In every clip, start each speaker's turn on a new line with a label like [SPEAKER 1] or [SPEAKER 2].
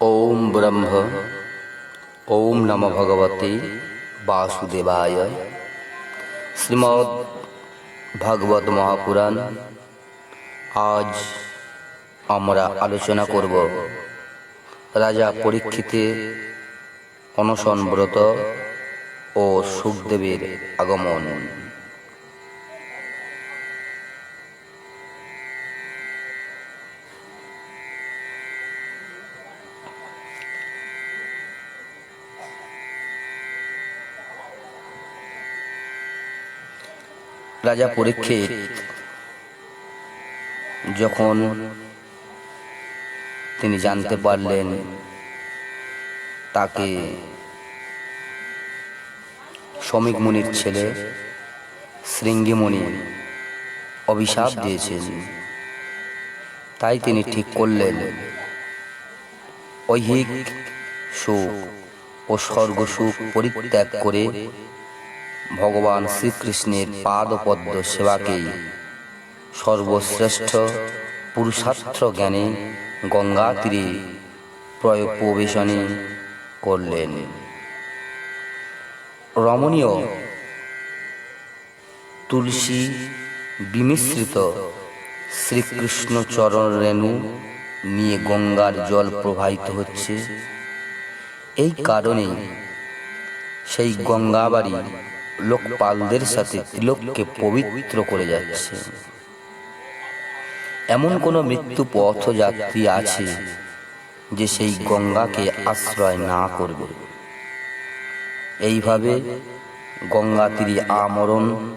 [SPEAKER 1] ওম ব্রহ্ম ওম নম ভগবতে বাসুদেবায় শ্রীমদ্ ভাগবত মহাপুরাণ আজ আমরা আলোচনা করব রাজা পরীক্ষিতের অনশন ব্রত ও সুখদেবের আগমন। রাজা পরীক্ষিত যখন তিনি জানতে পারলেন তাকে শ্রমিক মুনির ছেলে শৃঙ্গিমণি অভিশাপ দিয়েছেন। তাই তিনি ঠিক করলেন। ঐহিক সুখ ও স্বর্গ সুখ পরিত্যাগ করে ভগবান শ্রীকৃষ্ণের পাদপদ্ম সেবাকেই সর্বশ্রেষ্ঠ পুরুষার্থ জ্ঞানে গঙ্গা তীরে প্রয়োগ প্রবেশনে করলেন। রমণীয় তুলসী বিমিশ্রিত শ্রীকৃষ্ণ চরণ রেণু নিয়ে গঙ্গার জল প্রবাহিত হচ্ছে। এই কারণেই সেই গঙ্গাবাড়ি লোকপালদের সাথে তিলককে পবিত্র করে যাচ্ছে। এমন কোনো মৃত্যু পথযাত্রী আছে যে সেই গঙ্গাকে আশ্রয় না করবে। এইভাবে গঙ্গা তীরে আমরণ,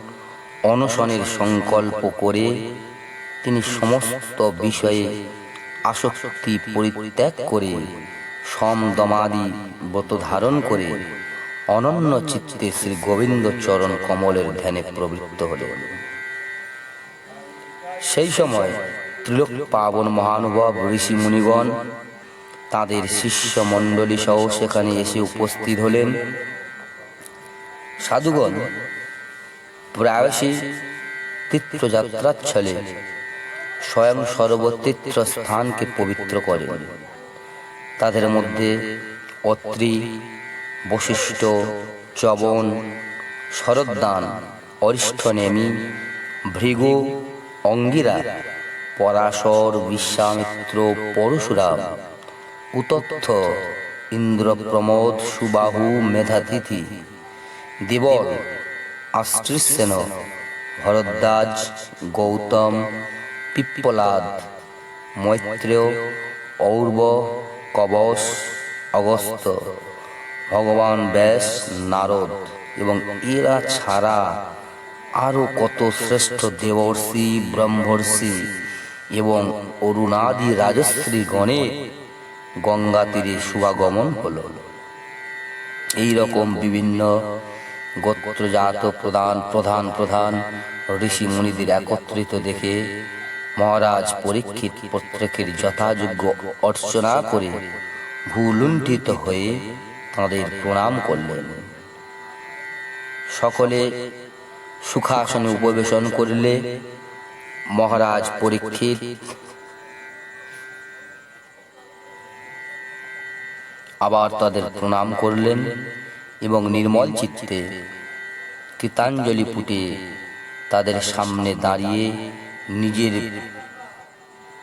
[SPEAKER 1] অনশনের সংকল্প করে তিনি সমস্ত বিষয়ে আসক্তি পরিত্যাগ করে সমদমাদি ব্রত ধারণ করে অনন্য চিত্তে শ্রী গোবিন্দ চরণ কমলের ধ্যানে প্রবৃত্ত হলেন সেই সময় ত্রিলোক পাবন মহানুভব ঋষি মুনিগণ তাদের শিষ্য মণ্ডলী সহ সেখানে এসে উপস্থিত হলেন। সাধুগণ, প্রায়শই তীর্থযাত্রার ছলে স্বয়ং সর্বতীর্থ স্থানকে পবিত্র করেন। তাদের মধ্যে অত্রি বশিষ্ঠ চবন শরদ্দান অরিষ্ঠনেমি ভৃগু, অঙ্গিরা, পরাশর, বিশ্বামিত্র, পরশুরাম, উতথ্য, ইন্দ্রপ্রমোদ, সুবাহু, মেধাতিথি, দেবল, আশ্রিসেন, ভরদ্বাজ, গৌতম, পিপ্পলাদ, মৈত্রেয়, ঔর্ব কবশ অগস্ত ভগবান ব্যাস, নারদ এবং এরা ছাড়া আরও কত শ্রেষ্ঠ দেবর্ষি ব্রহ্মর্ষি এবং অরুণাদি রাজশ্রী গণে গঙ্গা তীরে শুভাগমন হল। এই রকম বিভিন্ন গোত্রজাত প্রধান প্রধান প্রধান ঋষি মুনিদের একত্রিত দেখে মহারাজ পরীক্ষিত প্রত্যেকের যথাযোগ্য অর্চনা করে ভুলুণ্ঠিত হয়ে তাঁদের প্রণাম করলেন। সকলে সুখাসনে উপবেশন করলে মহারাজ পরীক্ষিত। আবার তাদের প্রণাম করলেন এবং নির্মল চিত্তে কৃতাঞ্জলি পুটে তাদের সামনে দাঁড়িয়ে নিজের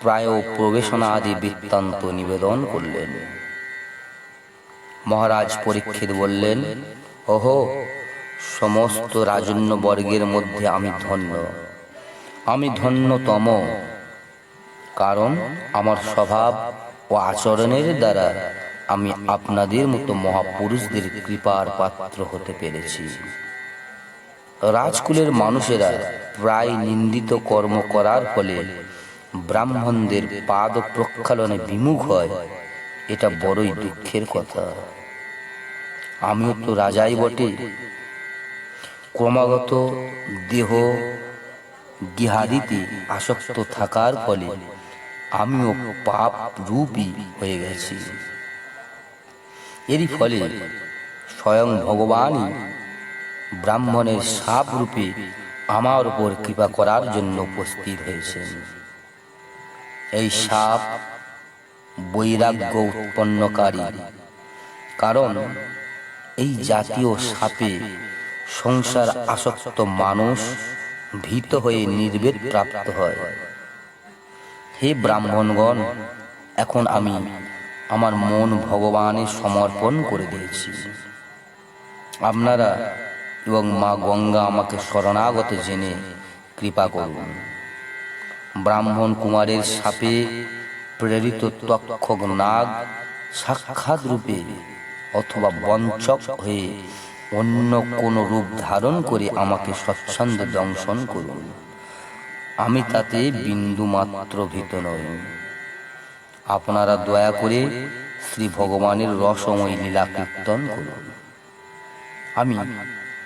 [SPEAKER 1] প্রায় প্রবেশনা আদি বৃত্তান্ত নিবেদন করলেন। মহারাজ পরীক্ষিত বললেন, ওহো, সমস্ত রাজন্য বর্গের মধ্যে আমি ধন্য। আমি ধন্যতম। কারণ আমার স্বভাব ও আচরণের দ্বারা আমি আপনাদের মতো মহাপুরুষদের কৃপার পাত্র হতে পেরেছি। রাজকুলের মানুষেরা প্রায় নিন্দিত কর্ম করার ফলে ব্রাহ্মণদের পাদ প্রক্ষালনে বিমুখ হয়। এটা বড়ই দুঃখের কথা। আমিও তো রাজাই বটে। ক্রমাগত দেহ গিহারিতে আসক্ত থাকার ফলে আমিও পাপ রূপী হয়ে গেছি। এরই ফলে স্বয়ং ভগবানই ব্রাহ্মণের সাপ রূপে আমার উপর কৃপা করার জন্য উপস্থিত হয়েছেন। এই সাপ বৈরাগ্য উৎপন্নকারী। কারণ এই জাতীয় সাপে সংসার আসক্ত মানুষ ভীত হয়ে নির্বেদ প্রাপ্ত হয়। হে ব্রাহ্মণগণ, এখন আমি আমার মন ভগবানে সমর্পণ করে দিয়েছি। আপনারা এবং মা গঙ্গা আমাকে শরণাগত জেনে কৃপা করুন। ব্রাহ্মণ কুমারের সাপে প্রেরিত তক্ষক নাগ সাক্ষাৎ রূপে অথবা বঞ্চক হয়ে অন্য কোন রূপ ধারণ করে আমাকে স্বচ্ছন্দে দংশন করুন। আমি তাতে বিন্দু মাত্র ভীত নই। আপনারা দয়া করে শ্রী ভগবানের রসময় লীলা কীর্তন করুন। আমি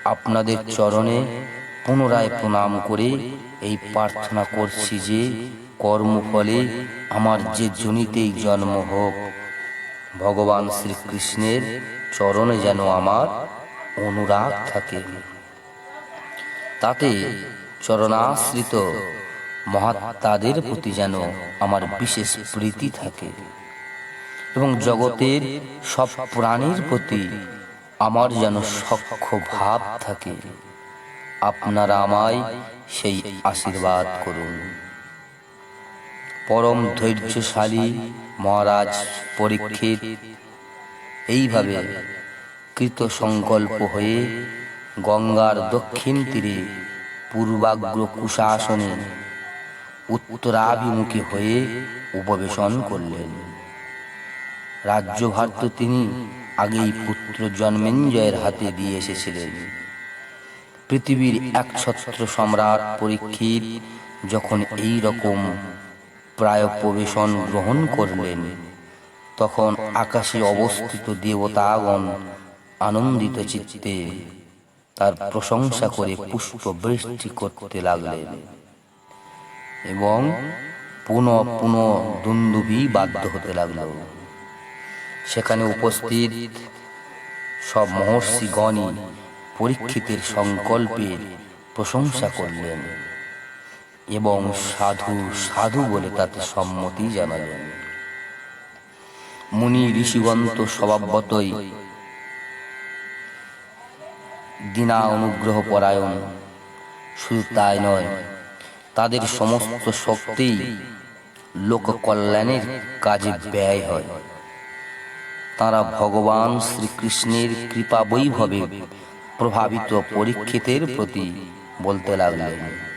[SPEAKER 1] আপনাদের চরণে পুনরায় প্রণাম করে এই প্রার্থনা করছি যে কর্মফলে আমার যে জনিতেই জন্ম হোক ভগবান শ্রীকৃষ্ণের চরণে যেন আমার অনুরাগ থাকে। তাতে চরণাশ্রিত মহাত্মাদের প্রতি যেন আমার বিশেষ প্রীতি থাকে এবং জগতের সব প্রাণীর প্রতি আমার যেন সক্ষ ভাব থাকে। আপনারা আমায় সেই আশীর্বাদ করুন। পরম ধৈর্যশালী মহারাজ পরীক্ষিত। এইভাবে কৃত সংকল্প হয়ে গঙ্গার দক্ষিণ তীরে পূর্বাগ্র কুশাসনে উত্তরাভিমুখী হয়ে উপবেশন করলেন। রাজ্যভার তো তিনি আগেই পুত্র জন্মেঞ্জয়ের হাতে দিয়ে এসেছিলেন। পৃথিবীর একছত্র সম্রাট পরীক্ষিত যখন এই রকম প্রায় প্রবেশন গ্রহণ করলেন। তখন আকাশে অবস্থিত দেবতাগণ আনন্দিত চিত্তে তার প্রশংসা করে পুষ্প বৃষ্টি করতে লাগলেন এবং পুনঃ পুনঃ দুন্দুবি বাধ্য হতে লাগল। সেখানে উপস্থিত সব মহর্ষিগণই পরীক্ষিতের সংকল্পের প্রশংসা করলেন। এবং সাধু সাধু বলে তাতে সম্মতি জানালেন। মুনি ঋষিগন্ত স্বভাবতই দিনা অনুগ্রহ পরায়ণ, শুধু তাই নয়, তাদের সমস্ত শক্তি লোক কল্যাণের কাজে ব্যয় হয়। তারা ভগবান শ্রীকৃষ্ণের কৃপা বৈভবে প্রভাবিত পরীক্ষিতের প্রতি বলতে লাগলেন।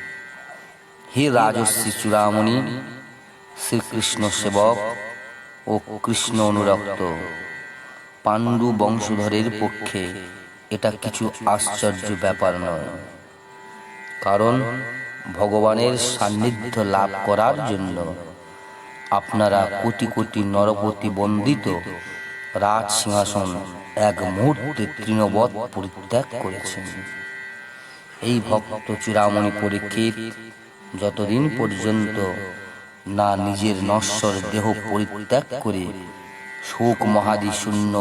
[SPEAKER 1] হে রাজশ্রী চূড়ামণি, শ্রীকৃষ্ণ সেবক ও কৃষ্ণ অনুরক্ত, পাণ্ডু বংশধরের পক্ষে এটা কিছু আশ্চর্য ব্যাপার নয়। কারণ ভগবানের সান্নিধ্য লাভ করার জন্য আপনারা কোটি কোটি নরপতি বন্দিত রাজ সিংহাসন এক মুহূর্তে তৃণবৎ পরিত্যাগ করেছেন। এই ভক্ত চূড়ামণি পরীক্ষিত যতদিন পর্যন্ত না নিজের নশ্বর দেহ পরিত্যাগ করে, শোক মহাদি শূন্য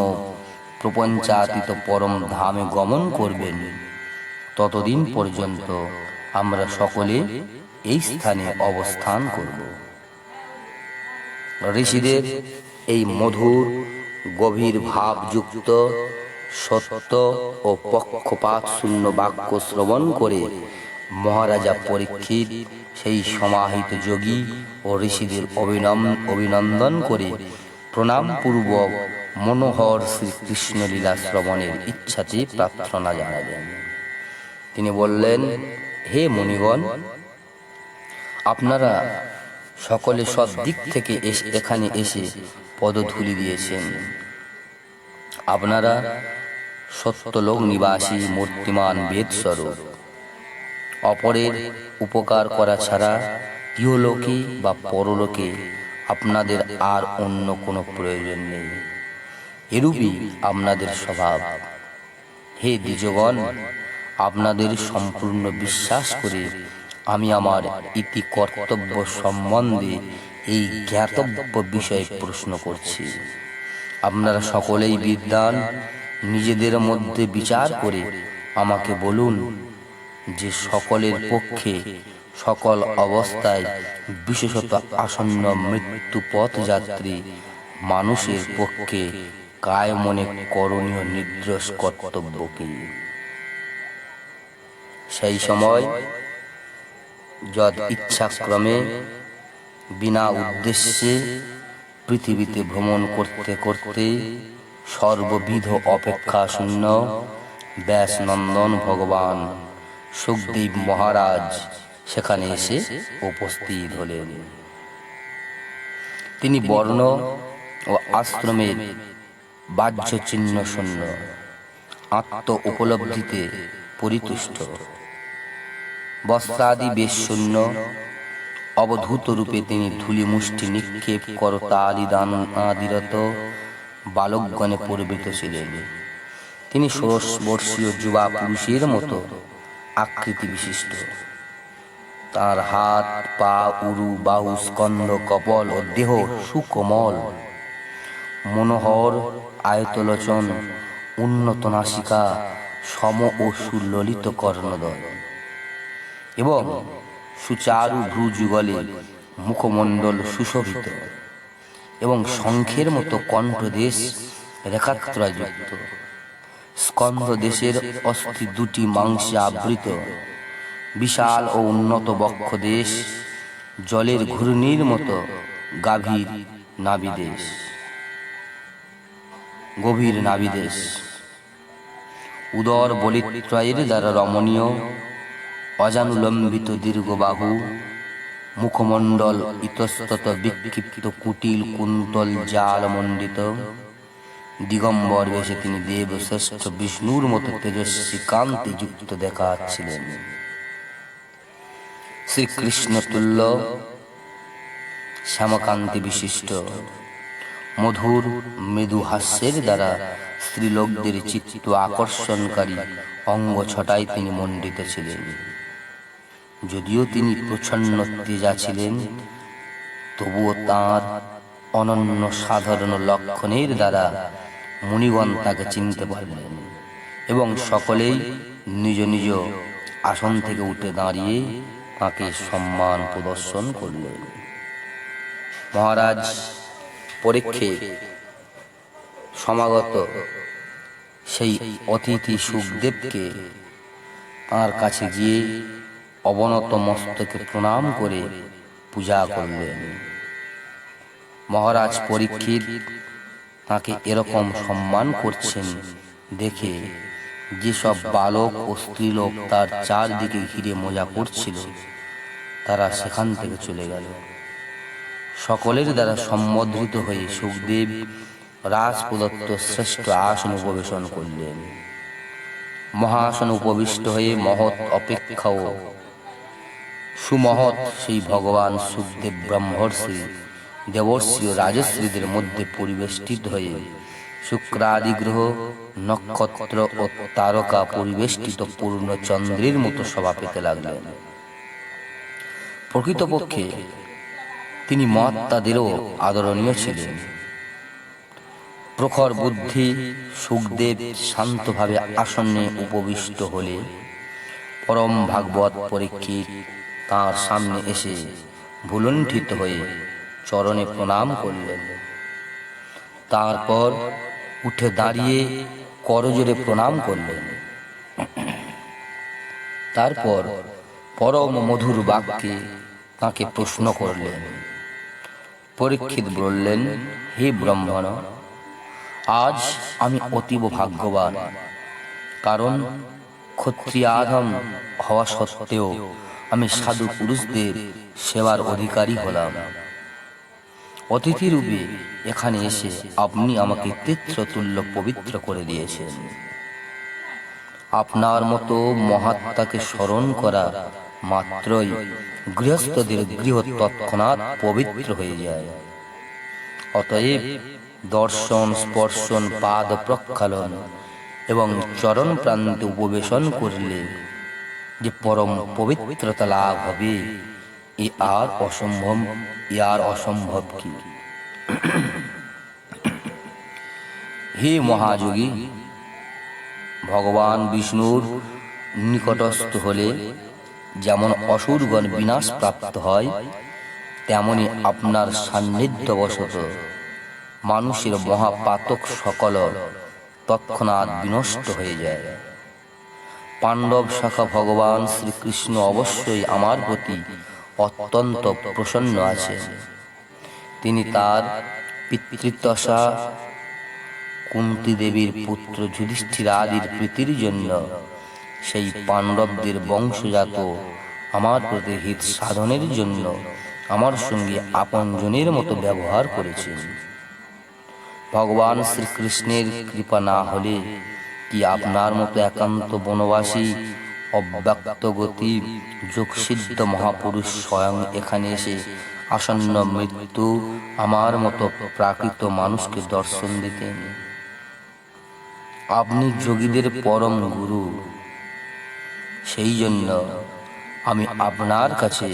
[SPEAKER 1] প্রপঞ্চাতীত পরম ধামে গমন করবেন, ততদিন পর্যন্ত আমরা সকলে এই স্থানে অবস্থান করব। ঋষিদের এই মধুর, গভীর ভাবযুক্ত, সত্য ও পক্ষপাত শূন্য বাক্য শ্রবণ করে মহারাজা পরীক্ষিত, সেই সমাহিত যোগী ও ঋষিদের অভিনম, অভিনন্দন করে প্রণামপূর্বক মনোহর শ্রীকৃষ্ণ লীলা শ্রবণের ইচ্ছাতে প্রার্থনা জানালেন। তিনি বললেন, হে মুনিগণ, আপনারা সকলে সব দিক থেকে এখানে এসে পদধূলি দিয়েছেন। আপনারা সত্যলোক নিবাসী মূর্তিমান বেদ স্বরূপ অপরের উপকার করা ছাড়া ইহলোকে বা পরলোকে আপনাদের আর অন্য কোনো প্রয়োজন নেই। এরূপই আপনাদের স্বভাব। হে দ্বিজগণ, আপনাদের সম্পূর্ণ বিশ্বাস করে আমি আমার ইতি কর্তব্য সম্বন্ধে এই জ্ঞাতব্য বিষয়ে প্রশ্ন করছি। আপনারা সকলেই বিদ্যান নিজেদের মধ্যে বিচার করে আমাকে বলুন যে সকলের পক্ষে সকল অবস্থায় বিশেষত আসন্ন মৃত্যু পথ পথযাত্রী মানুষের পক্ষে কায় মনে করণীয় নির্দোষ কর্তব্য কি? সেই সময় যদ ইচ্ছাক্রমে, বিনা উদ্দেশ্যে পৃথিবীতে ভ্রমণ করতে করতে সর্ববিধ অপেক্ষা শূন্য ব্যাস নন্দন ভগবান সুখদেব মহারাজ সেখানে এসে উপস্থিত হলেন। তিনি বর্ণ ও আশ্রমের বাহ্য চিহ্ন শূন্য আত্ম উপলব্ধিতে পরিতুষ্ট। বস্ত্রাদি বেশ শূন্য। অবধূত রূপে তিনি ধুলি মুষ্টি নিক্ষেপ করতা আদিরত বালকগণে পরিবৃত ছিলেন। তিনি ষোড়শ বর্ষীয় যুবা পুরুষের মতো আকৃতি বিশিষ্ট তার হাত, পা, উরু, বাহু স্কন্দ কপল ও দেহ সুকোমল। মনোহর, আয়তলোচন, উন্নত নাসিকা, সম ও সুললিত কর্ণদয় এবং সুচারু ভ্রুযুগলে মুখমণ্ডল সুশোভিত এবং শঙ্খের মতো কণ্ঠদেশ রেখাত্রযুক্ত স্কন্ধ দেশের অস্থি দুটি মাংসে আবৃত। বিশাল ও উন্নত বক্ষ দেশ, জলের ঘূর্ণির মতো গাভীর নাবিদেশ গভীর নাবিদেশ উদর বলিত্রয়ের দ্বারা রমণীয়, অজানুলম্বিত দীর্ঘ বাহু মুখমণ্ডল ইতস্তত বিক্ষিপ্ত কুটিল কুন্তল জাল মণ্ডিত। দিগম্বর বেশে তিনি দেব শ্রেষ্ঠ বিষ্ণুর মতো তেজস্বী কান্তি যুক্ত দেখাচ্ছিলেন। শ্রীকৃষ্ণ তুল্য শ্যামকান্তি বিশিষ্ট মধুর মৃদু হাস্যের দ্বারা স্ত্রীলোকদের চিত্ত আকর্ষণকারী অঙ্গ ছটায় তিনি মণ্ডিত ছিলেন। যদিও তিনি প্রচ্ছন্ন তেজা ছিলেন, তবুও তাঁর অনন্য সাধারণ লক্ষণের দ্বারা মুনিগণ তাকে চিনতে পারলেন এবং সকলেই নিজ নিজ আসন থেকে উঠে দাঁড়িয়ে তাকে সম্মান প্রদর্শন করলেন। মহারাজ পরীক্ষিত সমাগত সেই অতিথি সুখদেবকে তাঁর কাছে গিয়ে অবনত মস্তকে প্রণাম করে পূজা করলেন। মহারাজ পরীক্ষিত তাকে এরকম সম্মান করছেন দেখে যেসব বালক ও স্ত্রীলোক তার চারদিকে ঘিরে মজা করছিল, তারা সেখান থেকে চলে গেল। সকলের দ্বারা সম্বোধিত হয়ে সুখদেব রাজ প্রদত্ত শ্রেষ্ঠ আসন উপবেশন করলেন। মহাসন উপবিষ্ট হয়ে মহৎ অপেক্ষাও সুমহৎ সেই ভগবান সুখদেব ব্রহ্মর্ষি ও রাজশ্রীদের মধ্যে পরিবেষ্টিত হয়ে শুক্রাদি গ্রহ নক্ষত্র ও তারকা পরিবেষ্টিত পূর্ণ চন্দ্রের মতো সভা পেতে লাগলেন। প্রকৃতপক্ষে তিনি মহাত্মাদেরও আদরণীয় ছিলেন। প্রখর বুদ্ধি সুখদেব শান্তভাবে আসনে উপবিষ্ট হলে পরম ভাগবত পরীক্ষিত তাঁর সামনে এসে ভুলণ্ঠিত হয়ে চরণে প্রণাম করলেন। তারপর উঠে দাঁড়িয়ে করজোরে প্রণাম করলেন। তারপর পরম মধুর বাক্যে তাকে প্রশ্ন করলেন। পরীক্ষিত বললেন, হে ব্রহ্মণ, আজ আমি অতীব ভাগ্যবান, কারণ ক্ষত্রিয় আধম হওয়া সত্ত্বেও আমি সাধু পুরুষদের সেবার অধিকারী হলাম। অতিথি রূপে, এখানে এসে আপনি আমাকে তুল্য পবিত্র করে দিয়েছেন। আপনার মতো মহাত্মাকে স্মরণ করা মাত্রই গৃহস্থদের গৃহ তৎক্ষণাৎ পবিত্র হয়ে যায়। অতএব দর্শন, স্পর্শন, পাদ প্রক্ষালন এবং চরণ প্রান্তে উপবেশন করলে যে পরম পবিত্রতা লাভ হবে এ আর অসম্ভব এ আর অসম্ভব কি? হে মহাযোগী, ভগবান বিষ্ণুর নিকটস্থ হলে যেমন অসুরগণ বিনাশ প্রাপ্ত হয়, তেমনি আপনার সান্নিধ্যবশত মানুষের মহাপাতক সকল তৎক্ষণাৎ বিনষ্ট হয়ে যায়। পাণ্ডব শাখা ভগবান শ্রীকৃষ্ণ অবশ্যই আমার প্রতি অত্যন্ত প্রসন্ন আছেন। তিনি তার পিতৃত্বশা কুন্তি দেবীর পুত্র যুধিষ্ঠির আদির প্রীতির জন্য সেই পাণ্ডবদের বংশজাত আমার প্রতি হিত সাধনের জন্য আমার সঙ্গে আপনজনের মতো ব্যবহার করেছেন। ভগবান শ্রীকৃষ্ণের কৃপা না হলে কি আপনার মতো একান্ত বনবাসী অব্যক্ত গতি যোগসিদ্ধ মহাপুরুষ স্বয়ং এখানে এসে আসন্ন মৃত্যু আমার মতো প্রাকৃত মানুষকে দর্শন দিতেন। আপনি যোগীদের পরম গুরু। সেই জন্য আমি আপনার কাছে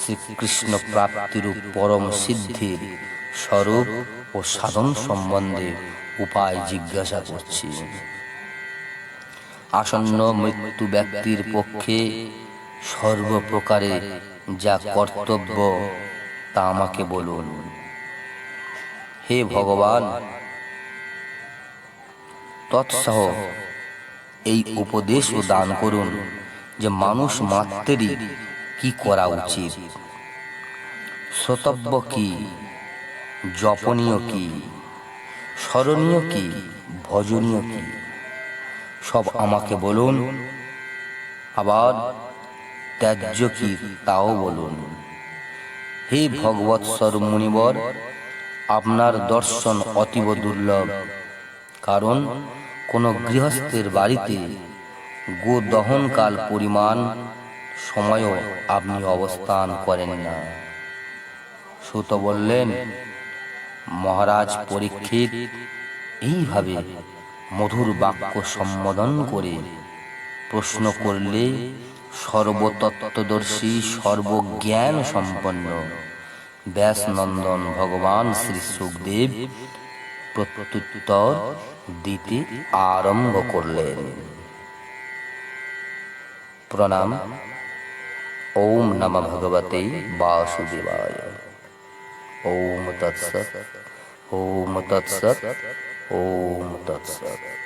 [SPEAKER 1] শ্রীকৃষ্ণ প্রাপ্তির পরম সিদ্ধির স্বরূপ ও সাধন সম্বন্ধে উপায় জিজ্ঞাসা করছি। আসন্ন মৃত্যু ব্যক্তির পক্ষে সর্বপ্রকারে যা কর্তব্য তা আমাকে বলুন। হে ভগবান, তৎসহ এই উপদেশও দান করুন যে মানুষ মাত্রেরই কি করা উচিত। শ্রোতব্য কি, জপনীয় কি, স্মরণীয় কি, ভজনীয় কি? সব আমাকে বলুন। আবার ত্যায্য কি তাও বলুন। হে ভগবৎসর মুনিবর আপনার দর্শন অতীব দুর্লভ। কারণ কোন গৃহস্থের বাড়িতে গো দহনকাল পরিমাণ সময়ও আপনি অবস্থান করেন না। সুত বললেন, মহারাজ পরীক্ষিত, এইভাবে মধুর বাক্য সম্বোধন করে প্রশ্ন করলে সর্বতত্ত্বদর্শী সর্বজ্ঞান সম্পন্ন ব্যাসনন্দন ভগবান শ্রী সুখদেব প্রত্যুত্তর দিতে আরম্ভ করলেন। প্রণাম। ওম নম ভগবতে বাসুদেবায়। ওম তৎসৎ। ওম তৎসৎ। ওম তৎসৎ